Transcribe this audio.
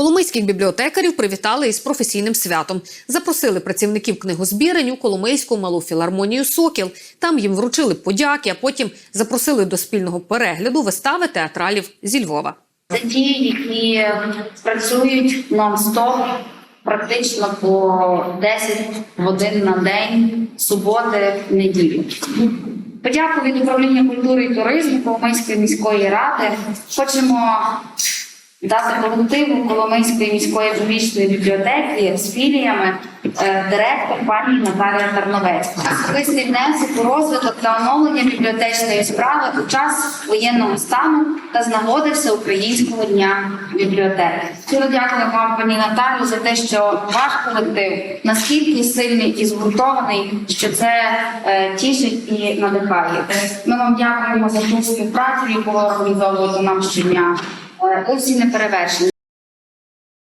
Коломийських бібліотекарів привітали із професійним святом. Запросили працівників книгозбірень у Коломийську малу філармонію Сокіл. Там їм вручили подяки, а потім запросили до спільного перегляду вистави театралів зі Львова. Це ті, які працюють нон-стоп, практично по 10 годин на день, суботи, неділю. Подяку від управління культури і туризму Коломийської міської ради. Хочемо дати колективу Коломийської міської публічної бібліотеки з філіями е, директор пані Наталія Тарновецька. Особистий внесок у розвиток та оновлення бібліотечної справи у час воєнного стану та з нагоди Всеукраїнського дня бібліотеки. Щиро дякую вам, пані Наталю, за те, що ваш колектив наскільки сильний і згуртований, що це е, тішить і надихає. Ми вам дякуємо за ту співпрацю, яку ви організовуєте нам щодня. Е, Ви не перевершені.